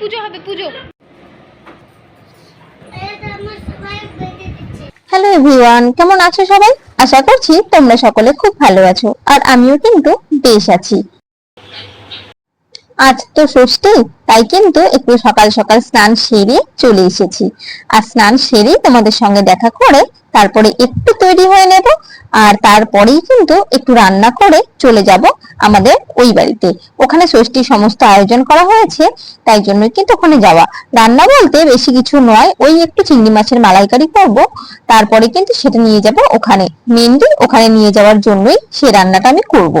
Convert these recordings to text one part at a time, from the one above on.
পুজো হবে, পুজো। Hello everyone কেমন আছো সবাই? আশা করছি তোমরা সকলে খুব ভালো আছো, আর আমিও কিন্তু বেশ আছি। আজ তো ষষ্ঠী, তাই কিন্তু একটু সকাল সকাল স্নান সেরে চলে এসেছি। আর স্নান সেরে তোমাদের সঙ্গে দেখা করে তারপরে একটু তৈরি হয়ে নেব, আর তারপরেই কিন্তু একটু রান্না করে চলে যাব আমাদের ওই বাড়িতে। ওখানে ষষ্ঠী সমস্ত আয়োজন করা হয়েছে, তাই জন্যই কিন্তু ওখানে যাওয়া। রান্না বলতে বেশি কিছু নয়, ওই একটু চিংড়ি মাছের মালাইকারি করব, তারপরে কিন্তু সেটা নিয়ে যাব ওখানে। মেনলি ওখানে নিয়ে যাওয়ার জন্যই সে রান্নাটা আমি করব।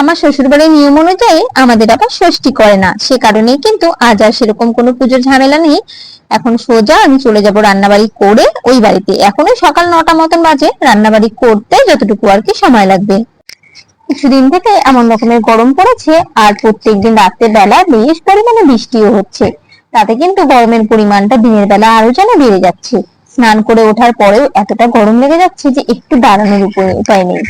আমার শ্বশুরবাড়ির নিয়ম অনুযায়ী আমাদের আবার ষষ্ঠী করে না। সে কারণেই কিন্তু আজ আর সেরকম কোনো পুজোর ঝামেলা নেই। এখন সোজা আমি চলে যাব রান্নাবাড়ি করে ওই বাড়িতে। এখনও সকাল নটা মতন বাজে। রান্নাবাড়ি করতে যতটুকু আর কি সময় লাগবে। কিছুদিন থেকে এমন রকমের গরম পড়েছে আর প্রত্যেকদিন রাতের বেলা বেশ পরিমাণে বৃষ্টিও হচ্ছে। তাতে কিন্তু গরমের পরিমাণটা দিনের বেলা আরও যেন বেড়ে যাচ্ছে। স্নান করে ওঠার পরেও এতটা গরম লেগে যাচ্ছে যে একটু দাঁড়ানোর উপায় নেই।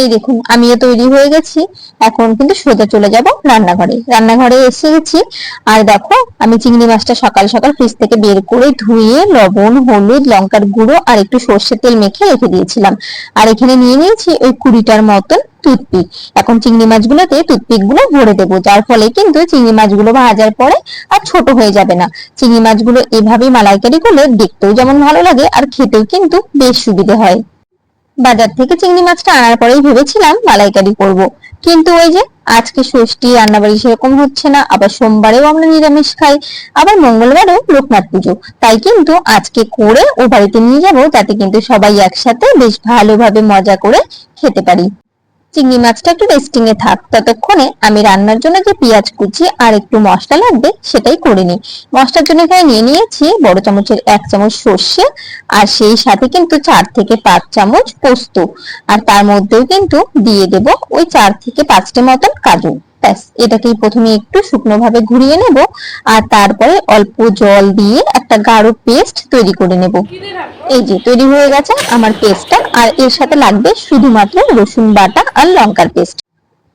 এই দেখুন, আমিও তৈরি হয়ে গেছি। এখন কিন্তু সোজা চলে যাব রান্নাঘরে। রান্নাঘরে এসে গেছি। আর দেখো, আমি চিংড়ি মাছটা সকাল সকাল ফ্রিজ থেকে বের করে ধুয়ে লবণ, হলুদ, লঙ্কার গুঁড়ো আর একটু সর্ষের তেল মেখে রেখে দিয়েছিলাম। আর এখানে নিয়ে নিয়েছি ওই কুড়িটার মতন টুথপিক। এখন চিংড়ি মাছগুলোতে টুথপিকগুলো ভরে দেবো, যার ফলে কিন্তু চিংড়ি মাছগুলো ভাজার পরে আর ছোট হয়ে যাবে না। চিংড়ি মাছগুলো এভাবে মালাইকারি করলে দেখতেও যেমন ভালো লাগে আর খেতেও কিন্তু বেশ সুবিধে হয়। বাজার থেকে চিংড়ি মাছটা আনার পরেই ভেবেছিলাম মালাইকারি করব। কিন্তু ওই যে আজকে ষষ্ঠী, রান্নাবাড়ি সেরকম হচ্ছে না, আবার সোমবারেও আমরা নিরামিষ খাই, আবার মঙ্গলবারও লোকনাথ পুজো। তাই কিন্তু আজকে করে ও বাড়িতে নিয়ে যাব, যাতে কিন্তু সবাই একসাথে বেশ ভালোভাবে মজা করে খেতে পারি। চিংড়ি মাছটা একটু রেস্টিং এ থাক। ততক্ষণে আমি রান্নার জন্য যে পেঁয়াজ কুচি আর একটু মশলা লাগবে, সেটাই করে নিই। মশলার জন্য এখানে নিয়ে নিয়েছি বড় চামচের এক চামচ সর্ষে আর সেই সাথে কিন্তু চার থেকে পাঁচ চামচ পোস্ত। আর তার মধ্যেও কিন্তু দিয়ে দেব ওই চার থেকে পাঁচটা মতন কাজু। ব্যাস, এটাকেই প্রথমে একটু শুকনো ভাবে ঘুরিয়ে নেব, আর তারপরে অল্প জল দিয়ে একটা গাঢ় পেস্ট তৈরি করে নেব। এই যে, তৈরি হয়ে গেছে আমার পেস্টটা আর এর সাথে লাগবে শুধুমাত্র রসুন বাটা আর লঙ্কার পেস্ট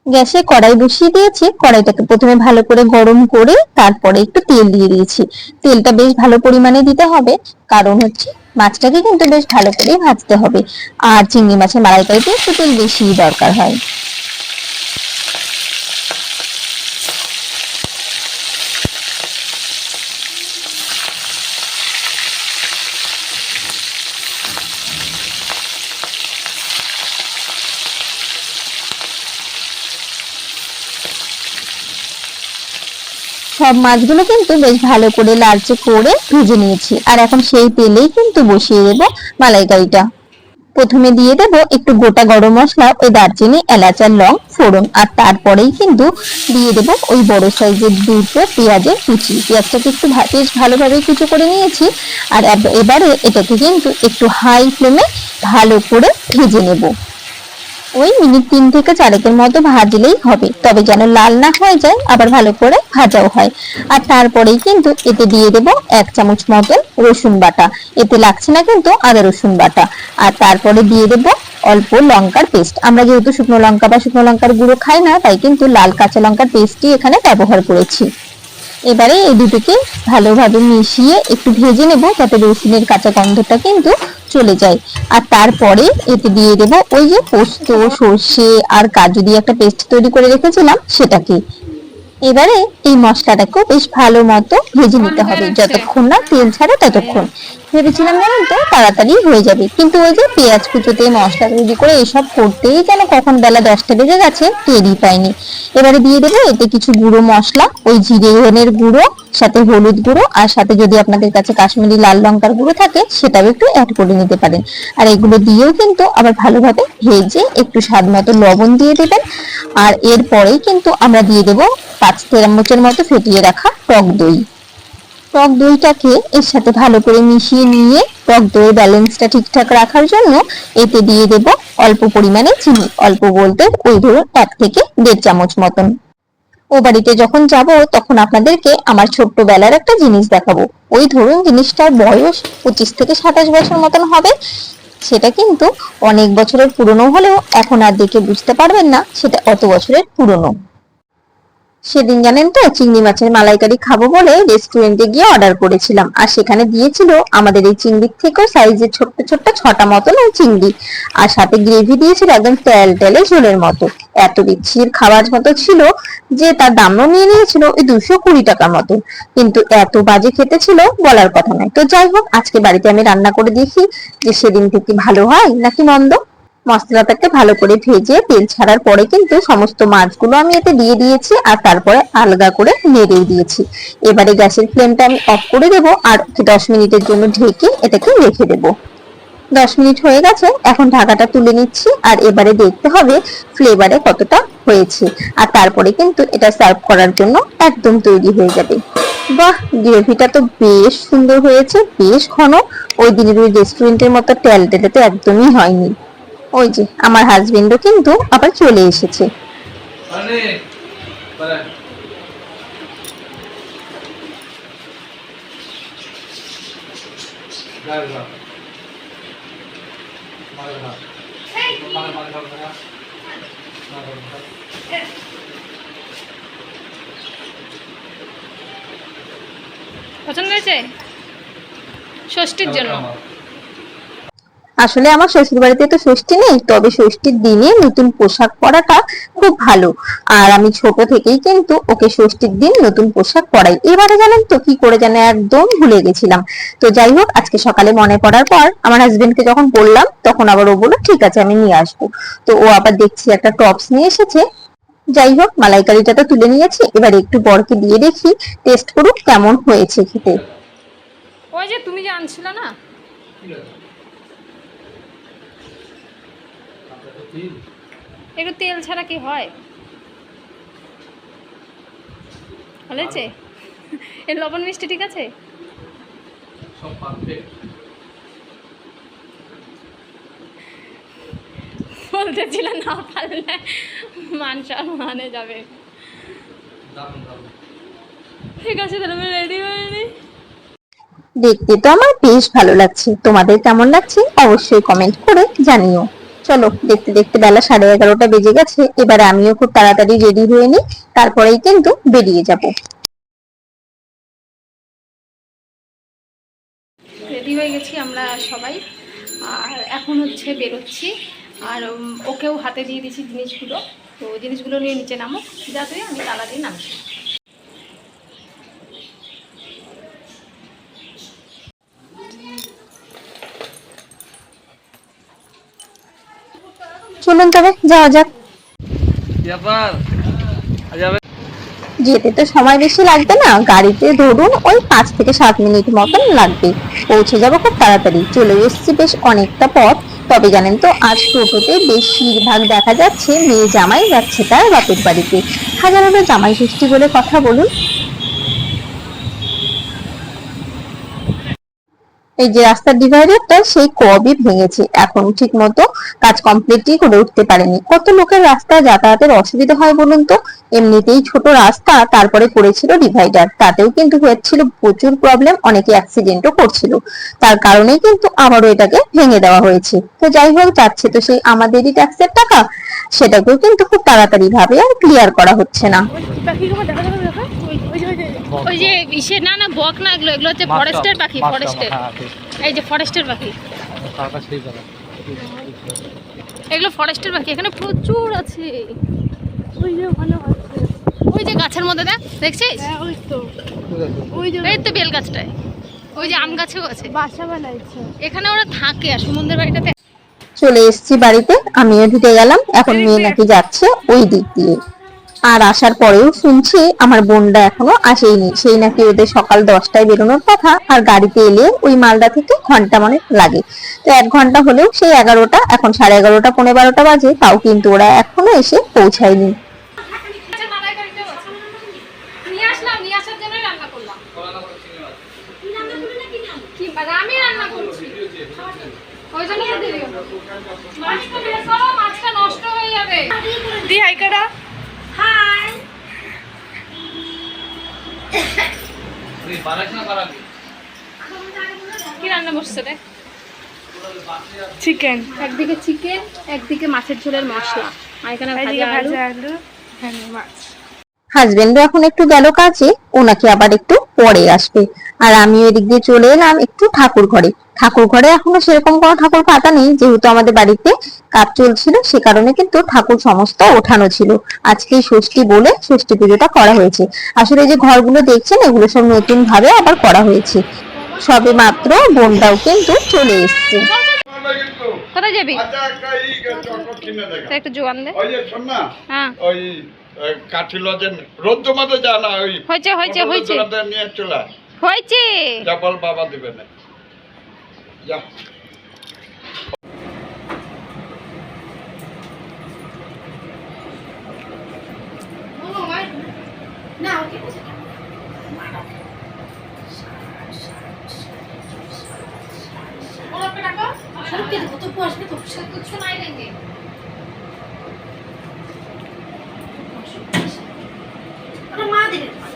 গ্যাসে কড়াই বসিয়ে দিয়েছি, কড়াইটাকে প্রথমে ভালো করে গরম করে তারপরে একটু তেল দিয়ে দিয়েছি। তেলটা বেশ ভালো পরিমাণে দিতে হবে, কারণ হচ্ছে মাছটাকে কিন্তু বেশ ভালো করেই ভাজতে হবে, আর চিংড়ি মাছের মালাইকারিতে একটু তেল বেশি দরকার হয়। সব মাছগুলো কিন্তু বেশ ভালো করে লালচে করে ভেজে নিয়েছি। আর এখন সেই তেলেই কিন্তু বসিয়ে দেবো মালাইকারিটা। প্রথমে দিয়ে দেব একটু গোটা গরম মশলা, ওই দারচিনি, এলাচ আর লং, ফোড়ন। আর তারপরেই কিন্তু দিয়ে দেব ওই বড় সাইজের দুটো পেঁয়াজের কুচি। পেঁয়াজটাকে একটু বেশ ভালোভাবে কুচো করে নিয়েছি। আর এব- এবারে এটাকে কিন্তু একটু হাই ফ্লেমে ভালো করে ভেজে নেব। ওই মিনিট তিন থেকে চারেকের মতো ভাজলেই হবে। তবে যেন লাল না হয়ে যায়, আবার ভালো করে ভাজাও হয়। আর তারপরেই কিন্তু এতে দিয়ে দেব এক চামচ মতন রসুন বাটা। এতে লাগছে না কিন্তু আদা রসুন বাটা। আর তারপরে দিয়ে দেব অল্প লঙ্কার পেস্ট। আমরা যেহেতু শুকনো লঙ্কা বা শুকনো লঙ্কার গুঁড়ো খাই না, তাই কিন্তু লাল কাঁচা লঙ্কার পেস্টই এখানে ব্যবহার করেছি। এবারে এই দুটোকে ভালোভাবে মিশিয়ে একটু ভেজে নেব, যাতে রসুনের কাঁচা গন্ধটা কিন্তু চলে যায়। আর তারপরে এতে দিয়ে দেব ওই যে পোস্ত সর্ষে আর কাজু দিয়ে একটা পেস্ট তৈরি করে রেখেছিলাম সেটাকে। এবারে এই মশলাটাকেও বেশ ভালো মতো ভেজে নিতে হবে। যতক্ষণ না তেল ছাড়ে ততক্ষণ। ভেবেছিলাম জানেন তো, তাড়াতাড়ি হয়ে যাবে। কিন্তু ওই যে পেঁয়াজ কুচোতে, মশলা তৈরি করে এসব করতেই যেন কখন বেলা দশটা বেজে গেছে, টেরই পাইনি। এবারে দিয়ে দেবো এতে কিছু গুঁড়ো মশলা, ওই জিরে ধনের গুঁড়ো, সাথে হলুদ গুঁড়ো, আর সাথে যদি আপনাদের কাছে কাশ্মীরি লাল লঙ্কার গুঁড়ো থাকে, সেটাও একটু অ্যাড করে নিতে পারেন। আর এগুলো দিয়েও কিন্তু আবার ভালোভাবে ভেজে একটু স্বাদ মতো লবণ দিয়ে দেবেন। আর এরপরেই কিন্তু আমরা দিয়ে দেবো পাঁচ চামচের মতো ফেটিয়ে রাখা টক দই। টক দইটাকে এর সাথে ভালো করে মিশিয়ে নিয়ে টক দইয়ের ব্যালেন্সটা ঠিকঠাক রাখার জন্য এতে দিয়ে দেব অল্প পরিমাণে চিনি, অল্প বলতে ওই ধরুন এক থেকে দেড় চামচ মতন। ও বাড়িতে যখন যাব তখন আপনাদেরকে আমার ছোট্টবেলার একটা জিনিস দেখাবো। ওই ধরুন জিনিসটার বয়স পঁচিশ থেকে সাতাশ বছর মতন হবে। সেটা কিন্তু অনেক বছরের পুরনো হলেও এখন আর দেখে বুঝতে পারবেন না, সেটা অত বছরের পুরনো। সেদিন জানেন তো, চিংড়ি মাছের মালাইকারি খাব বলে রেস্টুরেন্টে গিয়ে অর্ডার করেছিলাম। আর সেখানে দিয়েছিল আমাদের এই চিংড়ির থেকেও সাইজের ছোট্ট ছোট্ট ছটা মতন ওই চিংড়ি। আর সাথে গ্রেভি দিয়েছিল একদম তেল তেলে ঝোলের মতো। এত বিচ্ছির খাবার মতো ছিল যে তার দামও নিয়ে নিয়েছিল ওই দুশো কুড়ি টাকার মতো। কিন্তু এত বাজে খেতে ছিল বলার কথা নয়। তো যাই হোক, আজকে বাড়িতে আমি রান্না করে দেখি যে সেদিন থেকে ভালো হয় নাকি মন্দ। মশলাটাকে ভালো করে ভেজে তেল ছাড়ার পরে কিন্তু সমস্ত মাছগুলো আমি এতে দিয়ে দিয়েছি আর তারপরে আলগা করে নেড়ে দিয়েছি। এবারে গ্যাসের ফ্লেমটা আমি অফ করে দেব আর দশ মিনিটের জন্য ঢেকে এটাকে রেখে দেব। দশ মিনিট হয়ে গেছে, এখন ঢাকাটা তুলে নিচ্ছি আর এবারে দেখতে হবে ফ্লেভারে কতটা হয়েছে। আর তারপরে কিন্তু এটা সার্ভ করার জন্য একদম তৈরি হয়ে যাবে। বাহ গ্রেভিটা তো বেশ সুন্দর হয়েছে, বেশ ঘন। ওই দিনের ওই রেস্টুরেন্টের মতো টেলে তো একদমই হয়নি। ওই যে আমার হাজবেন্ডও কিন্তু আবার চলে এসেছে। পছন্দ হয়েছে? ষষ্ঠীর জন্য। আসলে আমার শ্বশুর বাড়িতে তো ষষ্ঠী নেই, তবে ষষ্ঠীর দিনে নতুন পোশাক পরাটা খুব ভালো। আর আমি ছোট থেকেই কিন্তু ওকে ষষ্ঠীর দিন নতুন পোশাক পরাই। এবারে জানেন তো কি করে জানে, একদম ভুলে গেছিলাম। তো যাই হোক, আজকে সকালে মনে পড়ার পর আমার হাজবেন্ডকে যখন বললাম, তখন আবার ও বলল, ঠিক আছে, আমি নিয়ে আসব। তো ও আবার দেখছি একটা টপস নিয়ে এসেছে। যাই হোক, মালাইকারিটা তো তুলে নিয়েছি। এবার একটু বরকে দিয়ে দেখি টেস্ট করুক কেমন হয়েছে খেতে। ওই যে তুমি যে আনছিলে না ঠিক আছে। আপনার তো তিন। একটু তেল ছাড়া কি হয়? হয়েছে? এর লবণ মিষ্টি ঠিক আছে? সব পারফেক্ট বলতেছিল না পারলে মান সম্মানে যাবে। ঠিক আছে তাহলে আমি রেডি হয়ে নিই দেখতে তো আমার বেশ ভালো লাগছে। তোমাদের কেমন লাগছে? অবশ্যই কমেন্ট করে জানিও। চলো, দেখতে দেখতে বেলা সাড়ে এগারোটা বেজে গেছে। এবার আমিও খুব তাড়াতাড়ি রেডি হয়ে নিই, তারপরেই কিন্তু বেরিয়ে যাব। রেডি হয়ে গেছি আমরা সবাই। আর এখন হচ্ছে বেরোচ্ছি। আর ওকেও হাতে দিয়ে দিয়েছি জিনিসগুলো। তো জিনিসগুলো নিয়ে নিচে নামো, যাতে আমি দিয়ে নামছি। চলুন তবে যাওয়া যাক। ব্যাপার যেতে তো সময় বেশি লাগবে না। গাড়িতে ধরুন ওই পাঁচ থেকে সাত মিনিট মতন লাগবে। পৌঁছে যাব খুব তাড়াতাড়ি। চলে এসেছি বেশ অনেকটা পথ। তবে জানেন তো আজ টোটোতে বেশিরভাগ দেখা যাচ্ছে মেয়ে জামাই যাচ্ছে তার বাপের বাড়িতে। হাজার হাজার জামাই ষষ্ঠী বলে কথা বলুন। এই যে রাস্তার ডিভাইডারটা সেই কবে ভেঙেছে। এখন ঠিক মতো কাজ কমপ্লিটই করে উঠতে পারেনি। কত লোকের রাস্তায় যাতায়াতের অসুবিধা হয় বলুন তো? এমনিতেই ছোট রাস্তা, তারপরে করেছিল ডিভাইডার তাতেও কিন্তু হচ্ছিল প্রচুর প্রবলেম অনেকে অ্যাক্সিডেন্টও করছিল। তার কারণেই কিন্তু আবারও এটাকে ভেঙে দেওয়া হয়েছে। তো যাই হোক, যাচ্ছে তো সেই আমাদেরই ট্যাক্সের টাকা। সেটাকেও কিন্তু খুব তাড়াতাড়ি ভাবে আর ক্লিয়ার করা হচ্ছে না। ওই যে ইসে না না বক না এগুলো এগুলো হচ্ছে ফরেস্টের পাখি ফরেস্টের। এই যে ফরেস্টের পাখি। এগুলো ফরেস্টের পাখি এখানে প্রচুর আছে। ওই যে ওখানে ওই যে গাছের মধ্যে দেখ দেখছিস? এই তো বেল গাছটায়। ওই যে আম গাছেও আছে। বাসা বানাইছে। এখানে ওরা থাকে আর সুমনদের বাড়িটাতে চলে এসেছি বাড়িতে আমিও ঢুকে গেলাম এখন মেয়ে নাকি যাচ্ছে ওই দিক দিয়ে। আর আসার পরেও শুনছি আমার বোনটা এখনও আসেইনি। সেই নাকি ওদের সকাল দশটায় বেরোনোর কথা আর গাড়িতে এলে ওই মালদা থেকে ঘণ্টা মানে লাগে। তো এক ঘণ্টা হলেও সেই এগারোটা, এখন সাড়ে এগারোটা পনেরো বারোটা বাজে, তাও কিন্তু ওরা এখনও এসে পৌঁছায়নি। দি হাই তুই না বারাক কি রান্না বসছে রে? চিকেন একদিকে চিকেন একদিকে মাছের ঝোলের মশলা। আর এখানে ভাজা আলু। ভাজা আলু। এখানে মাছ। হাজবেন্ডও এখন একটু গেল কাজে ওনাকে আবার একটু পরে আসবে। আর আমি এদিক দিয়ে চলে এলাম একটু ঠাকুর ঘরে। ঠাকুর ঘরে এখনও সেরকম কোনো ঠাকুর পাতা নেই যেহেতু আমাদের বাড়িতে কাজ চলছিল সে কারণে কিন্তু ঠাকুর সমস্ত ওঠানো ছিল। আজকে ষষ্ঠী বলে ষষ্ঠী পুজোটা করা হয়েছে। আসলে যে ঘরগুলো দেখছেন এগুলো সব নতুন ভাবে আবার করা হয়েছে। সবে মাত্র বোনটাও কিন্তু চলে এসছে। কোথায় যাবি? আচ্ছা একটা ই চকর কিনে দেখা। একটু জোগান দে। ওই যে শোন না হ্যাঁ। ওই কাঠি লজেন রোদ মধ্যে যা না ওই হয়েছে হয়েছে হয়েছে। নিয়ে চলে হয়েছে। যা বাবা দিবে না। যা অফ করব আর অত চকলেট তোমার দোকানে কোনো থাকে না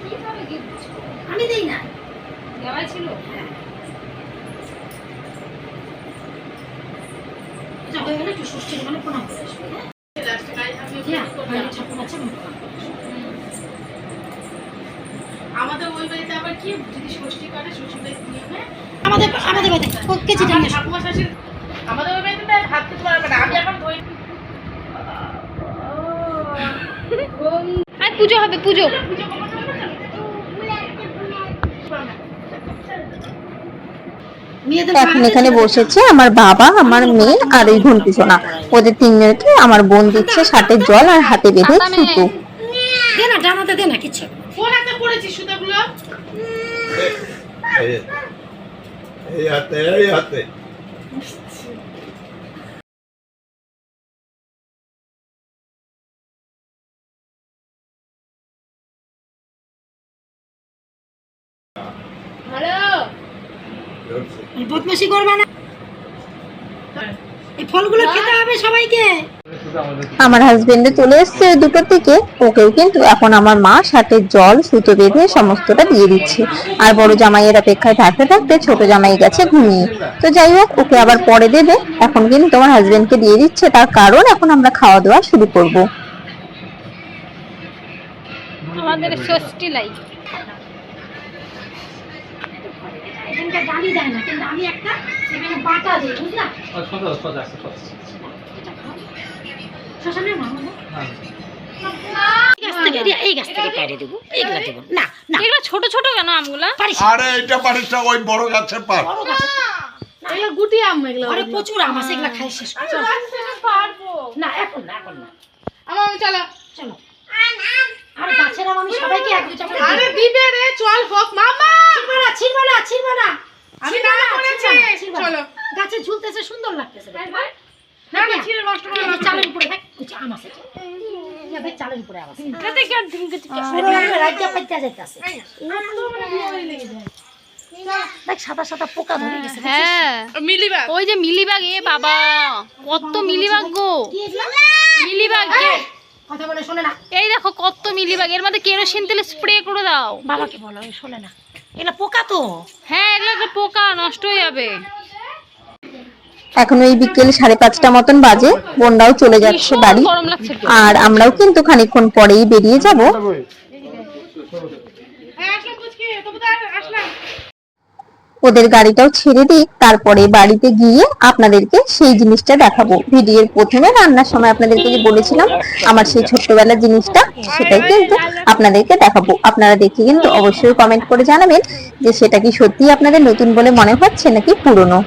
কীভাবে gift? আমি দেই না। দেওয়াই ছিল? এটা হয়ে গেলে একটু ষষ্ঠীর ওখানে প্রণাম করে আসবে? হ্যাঁ ঠাকুর আছে। আমাদের ওই বাড়িতে আবার কি? যদি ষষ্ঠী করে শ্বশুর বাড়িতে নিয়ে আমাদের আমাদের বাড়িতে। ঠাকুমা শাশুড়ি আমাদের ওই বাড়িতে পারবে না। আমি এখন ধরি আর পুজো হবে পুজো এখন এখানে বসেছে আমার বাবা আমার মেয়ে আর ওই ঘন্টি সোনা। ওদের তিনজনকে আমার বোন দিচ্ছে সাথে জল আর হাতে বেঁধে সুতো। এই- এই হাতে এই হাতে। বদমাশি করবে না। এই ফলগুলো খেতে হবে সবাইকে। আমার হাজবেন্ডে চলে এসছে দুটোর থেকে। ওকেও কিন্তু এখন আমার মা সাথে জল সুতো বেঁধে সমস্তটা দিয়ে দিচ্ছে। আর বড় জামাইয়ের অপেক্ষায় থাকতে থাকতে ছোট জামাই গেছে ঘুমিয়ে। তো যাই হোক ওকে আবার পরে দেবে। এখন কিন্তু তোমার হাজবেন্ডকে দিয়ে দিচ্ছে। তার কারণ এখন আমরা খাওয়া দাওয়া শুরু করব। আমাদের ষষ্ঠী লাইফ এখানকার ডালি দেয় না কিন্তু আমি একটা এখানে বাটা দিই বুঝলা? সোজা সোজা সোজা শ্মশানের মামা এই গাছ থেকে এই- এই গাছ থেকে পাড়ে দেবো এইগুলা দেবো। না না। এগুলো ছোট ছোট কেন আমগুলা? আরে এটা পারিস না ওই বড় গাছের পার এগুলো গুটি আম এগুলো ঘরে প্রচুর আম আছে এগুলা খাই শেষ পারব না এখন না এখন না। আমার চলো। চলো। আর গাছের আম আমি সবাইকে এক দুটা করে আরে দিবে রে চল হোক। মামা! ছিড়বা না ছিড়বা না ছিড়বা না আমি না করেছি। চলো। গাছে ঝুলতেছে সুন্দর লাগতেছে দেখতে। না না ছিঁড়ে নষ্ট করে এই চালের উপরে দেখ ওই যে আম আছে এই চালের উপরে আম আছে এটাতে কি ঢুকে পুরো একদম পাইতে যাইতাছে দেখ সাদা সাদা পোকা ধরে গেছে হ্যাঁ মিলিবা ওই যে মিলিবাগ এ বাবা কত মিলিবাগ গো মিলিবাগ কথা বলে শোনে না এই দেখো কত মিলিবাগ এর মধ্যে কেরোসিন তেল স্প্রে করে দাও বাবাকে বলো শোনে না এগুলা পোকা তো। হ্যাঁ এগুলো তো পোকা নষ্ট হয়ে যাবে। এখন ওই বিকেল সাড়ে পাঁচটা মতন বাজে বোনরাও চলে যাচ্ছে বাড়ি। আর আমরাও কিন্তু খানিক্ষণ পরেই বেরিয়ে যাব। হ্যাঁ আসলাম বুঝকি তবু তো আর আসলাম ওদের গাড়িটাও ছেড়ে দিই, তারপরে বাড়িতে গিয়ে আপনাদেরকে সেই জিনিসটা দেখাবো। ভিডিওর প্রথমে রান্নার সময় আপনাদেরকে যে বলেছিলাম, আমার সেই ছোট্টবেলার জিনিসটা, সেটাই কিন্তু আপনাদেরকে দেখাবো। আপনারা দেখে কিন্তু অবশ্যই কমেন্ট করে জানাবেন যে সেটা কি সত্যি আপনাদের নতুন বলে মনে হচ্ছে নাকি পুরনো?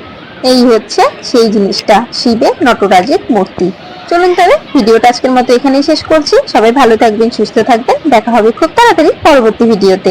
এই হচ্ছে সেই জিনিসটা শিবের নটরাজের মূর্তি। চলুন তাহলে ভিডিওটা আজকের মতো এখানেই শেষ করছি। সবাই ভালো থাকবেন, সুস্থ থাকবেন। দেখা হবে খুব তাড়াতাড়ি পরবর্তী ভিডিওতে।